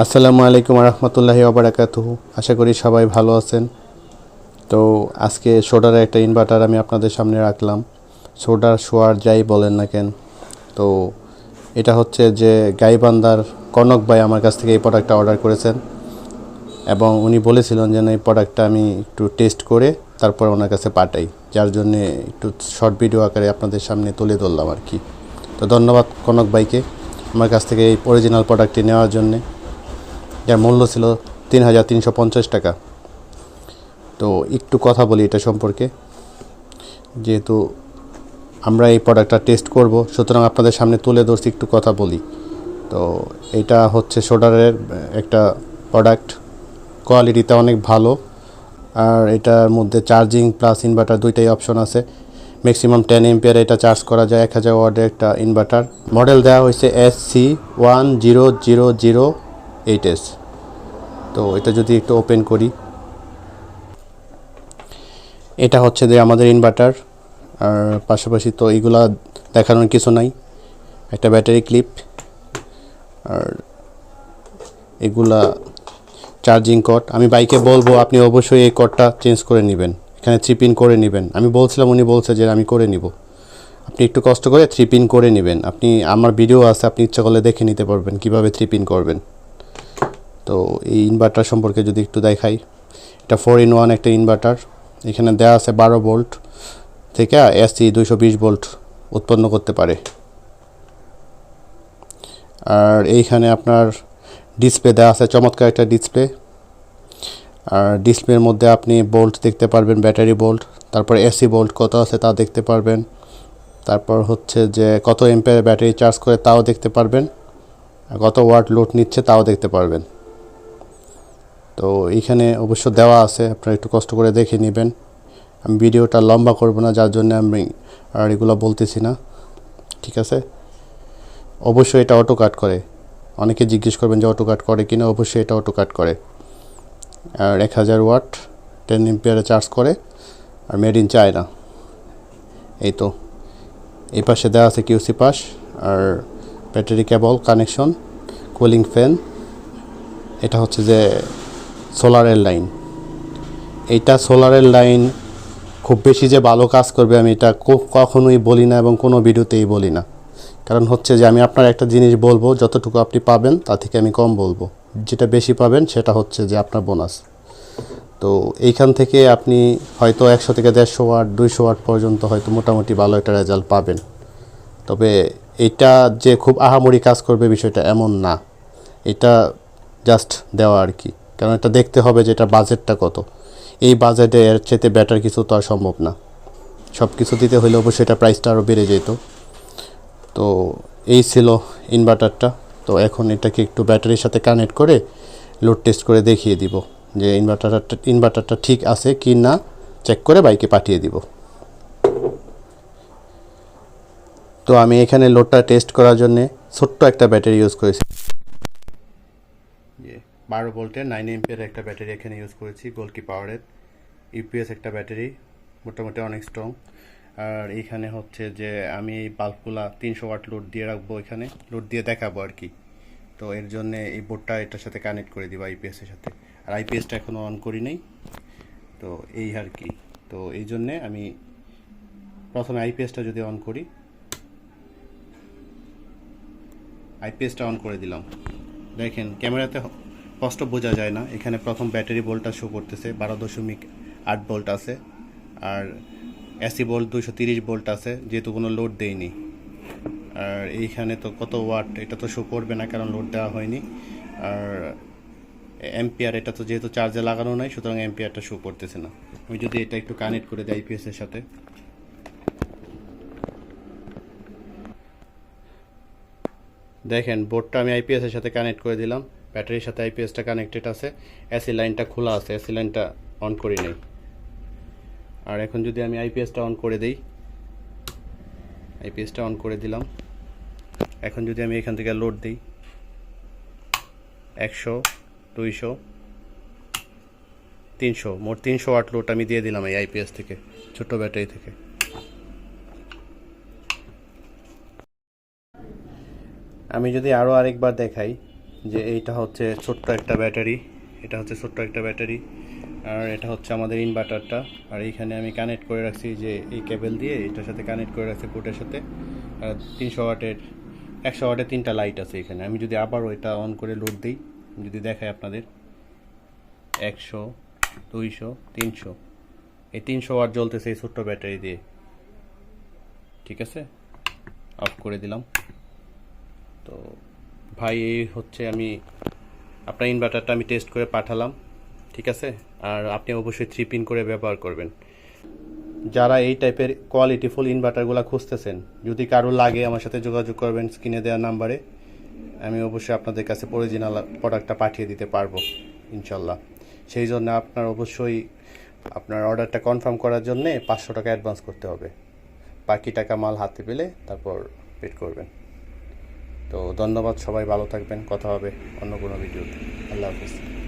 আসসালামু আলাইকুম রহমতুল্লাহি ওবরাকাতুহু আশা করি সবাই ভালো আছেন। তো আজকে সোডার একটা ইনভার্টার আমি আপনাদের সামনে রাখলাম। সোডার শোয়ার যাই বলেন না কেন। তো এটা হচ্ছে যে গাইবান্দার কনক ভাই আমার কাছ থেকে এই প্রোডাক্টটা অর্ডার করেছেন। এবং উনি বলেছিলেন যেন এই প্রোডাক্টটা আমি একটু টেস্ট করে তারপর ওনার কাছে পাঠাই। যার জন্যে একটু শর্ট ভিডিও আকারে আপনাদের সামনে তুলে ধরলাম আর কি। তো ধন্যবাদ কনক ভাইকে আমার কাছ থেকে এই অরিজিনাল প্রোডাক্টটি নেওয়ার জন্যে। যার মূল্য ছিল তিন হাজার তিনশো পঞ্চাশ টাকা। তো একটু কথা বলি এটা সম্পর্কে। যেহেতু আমরা এই প্রোডাক্টটা টেস্ট করব, সুতরাং আপনাদের সামনে তুলে ধরছি, একটু কথা বলি। তো এটা হচ্ছে সোডারের একটা প্রোডাক্ট কোয়ালিটিটা অনেক ভালো। আর এটার মধ্যে চার্জিং প্লাস ইনভার্টার দুইটাই অপশন আছে। ম্যাক্সিমাম টেন এম্পিয়ার এটা চার্জ করা যায়, এক হাজার ওয়ার্ডের একটা ইনভার্টার মডেল দেওয়া হয়েছে S C one zero zero zero eight S তো এটা যদি একটু ওপেন করি। এটা হচ্ছে যে আমাদের ইনভার্টার আর পাশাপাশি তো এইগুলা দেখানোর কিছু নাই। একটা ব্যাটারি ক্লিপ আর এগুলা চার্জিং কট আমি বাইকে বলব, আপনি অবশ্যই এই কটটা চেঞ্জ করে নেবেন। এখানে থ্রি পিন করে নেবেন। আমি বলছিলাম, উনি বলছে যে আমি করে নিব। আপনি একটু কষ্ট করে থ্রি পিন করে নেবেন। আপনি, আমার ভিডিও আছে, আপনি ইচ্ছা করলে দেখে নিতে পারবেন, কীভাবে থ্রি পিন করবেন। তো এই ইনভার্টার সম্পর্কে যদি একটু দেখাই, এটা ফোর ইন ওয়ান একটা ইনভার্টার এখানে দেওয়া আছে বারো ভোল্ট থেকে এসি দুইশো বিশ ভোল্ট উৎপন্ন করতে পারে। আর এইখানে আপনার ডিসপ্লে দেওয়া আছে, চমৎকার একটা ডিসপ্লে আর ডিসপ্লের মধ্যে আপনি বোল্ট দেখতে পারবেন ব্যাটারি বোল্ট তারপর এসি বোল্ট কত আছে তা দেখতে পারবেন। তারপর হচ্ছে যে কত এম্পের ব্যাটারি চার্জ করে তাও দেখতে পারবেন কত ওয়াট লোড নিচ্ছে তাও দেখতে পারবেন। তো এইখানে অবশ্য দেওয়া আছে, আপনারা একটু কষ্ট করে দেখে নেবেন। আমি ভিডিওটা লম্বা করব না, যার জন্য আমি আর এগুলো বলতেছি না। ঠিক আছে? অবশ্যই এটা অটো কাট করে। অনেকে জিজ্ঞেস করবেন যে অটো কাট করে কিনা, অবশ্যই এটা অটো কাট করে। আর এক হাজার ওয়াট টেন এম্পিয়ারে চার্জ করে, আর মেড ইন চায়না এই তো। এই পাশে দেওয়া আছে কিউসি পাস আর battery cable connection cooling fan এটা হচ্ছে যে সোলারের লাইন এইটা সোলারের লাইন খুব বেশি যে ভালো কাজ করবে আমি এটা কখনোই বলি না এবং কোনো ভিডিওতেই বলি না। কারণ হচ্ছে যে আমি আপনার একটা জিনিস বলব, যতটুকু আপনি পাবেন তা থেকে আমি কম বলব। যেটা বেশি পাবেন সেটা হচ্ছে যে আপনার বোনাস তো এইখান থেকে আপনি হয়তো একশো থেকে দেড়শো ওয়াট দুইশো ওয়াট পর্যন্ত হয়তো মোটামুটি ভালো একটা রেজাল্ট পাবেন। তবে এটা যে খুব আহামরি কাজ করবে বিষয়টা এমন না। এটা জাস্ট দেওয়া আর কি। কারণ এটা দেখতে হবে যে এটা বাজেটটা কত। এই বাজেটে এর চেতে বেটার কিছু তো আর সম্ভব না। সব কিছু দিতে হলে অবশ্যই এটা প্রাইসটা আরও বেড়ে যেত। তো এই ছিল ইনভার্টারটা তো এখন এটাকে একটু ব্যাটারির সাথে কানেক্ট করে লোড টেস্ট করে দেখিয়ে দিব যে ইনভার্টারটা ইনভার্টারটা ঠিক আছে কি না চেক করে বাইকে পাঠিয়ে দিব। তো আমি এখানে লোডটা টেস্ট করার জন্যে ছোট্ট একটা ব্যাটারি ইউজ করেছি। বারো ভোল্টের নাইন এমপিয়ার একটা ব্যাটারি এখানে ইউজ করেছি, গোলকি পাওয়ারের ইউপিএস একটা ব্যাটারি, মোটামুটি অনেক স্ট্রং আর এইখানে হচ্ছে যে আমি এই বাল্বগুলা তিনশো ওয়াট লোড দিয়ে রাখব এখানে লোড দিয়ে দেখাবো আর কি। তো এর জন্য এই বোর্ডটা এটার সাথে কানেক্ট করে দিব আইপিএসের সাথে। আর আইপিএসটা এখনও অন করি নাই, তো এই আর কি। তো এই জন্যে আমি প্রথমে আইপিএসটা যদি অন করি আইপিএসটা অন করে দিলাম। দেখেন, ক্যামেরাতে স্পষ্ট বোঝা যায় না। এখানে প্রথম ব্যাটারি বোল্টটা শো করতেছে, বারো দশমিক আট বোল্ট আছে, আর এসি বোল্ট দুশো তিরিশ বোল্ট আছে, যেহেতু কোনো লোড দেয়নি। আর এইখানে তো কত ওয়াট, এটা তো শো করবে না, কারণ লোড দেওয়া হয়নি। আর এম্পিয়ার এটা তো যেহেতু চার্জে লাগানো নাই, সুতরাং এম্পিয়ারটা শো করতেছে না। আমি যদি এটা একটু কানেক্ট করে দিই আইপিএস এর সাথে। দেখেন বোর্ডটা আমি আইপিএস এর সাথে কানেক্ট করে দিলাম। ব্যাটারির সাথে আইপিএসটা কানেক্টেড আছে। এসি লাইনটা খোলা আছে এসি লাইনটা অন করি নাই। আর এখন যদি আমি আইপিএসটা অন করে দেই, আইপিএসটা অন করে দিলাম। এখন যদি আমি এখান থেকে লোড দিই, একশো, দুইশো, তিনশো, মোট তিনশো আট লোড আমি দিয়ে দিলাম এই আইপিএস থেকে ছোট ব্যাটারি থেকে। আমি যদি আরও আরেকবার দেখাই যে এইটা হচ্ছে ছোট্ট একটা ব্যাটারি, এটা হচ্ছে ছোট্ট একটা ব্যাটারি, আর এটা হচ্ছে আমাদের ইনভার্টারটা আর এইখানে আমি কানেক্ট করে রাখছি যে এই কেবল দিয়ে এটার সাথে কানেক্ট করে রাখছি পোর্টের সাথে। আর তিনশো ওয়াটের, একশো ওয়াটের তিনটা লাইট আছে এখানে। আমি যদি আবারও এটা অন করে লোড দিই, যদি দেখাই আপনাদের, একশো, দুইশো, তিনশো। এই তিনশো ওয়াট জ্বলতেছে এই ছোট্ট ব্যাটারি দিয়ে। ঠিক আছে? অফ করে দিলাম। তো ভাই, এই হচ্ছে আমি আপনার ইনভার্টারটা আমি টেস্ট করে পাঠালাম, ঠিক আছে? আর আপনি অবশ্যই থ্রি পিন করে ব্যবহার করবেন। যারা এই টাইপের কোয়ালিটিফুল ইনভার্টারগুলো খুঁজতেছেন, যদি কারও লাগে আমার সাথে যোগাযোগ করবেন স্ক্রিনে দেওয়া নাম্বারে আমি অবশ্যই আপনাদের কাছে অরিজিনাল প্রোডাক্টটা পাঠিয়ে দিতে পারব, ইনশাল্লাহ। সেই জন্য আপনার অবশ্যই আপনার অর্ডারটা কনফার্ম করার জন্যে পাঁচশো টাকা অ্যাডভান্স করতে হবে। বাকি টাকা মাল হাতে পেলে তারপর পেড করবেন। তো ধন্যবাদ সবাই ভালো থাকবেন কথা হবে অন্য কোনো ভিডিওতে। আল্লাহ হাফিজ।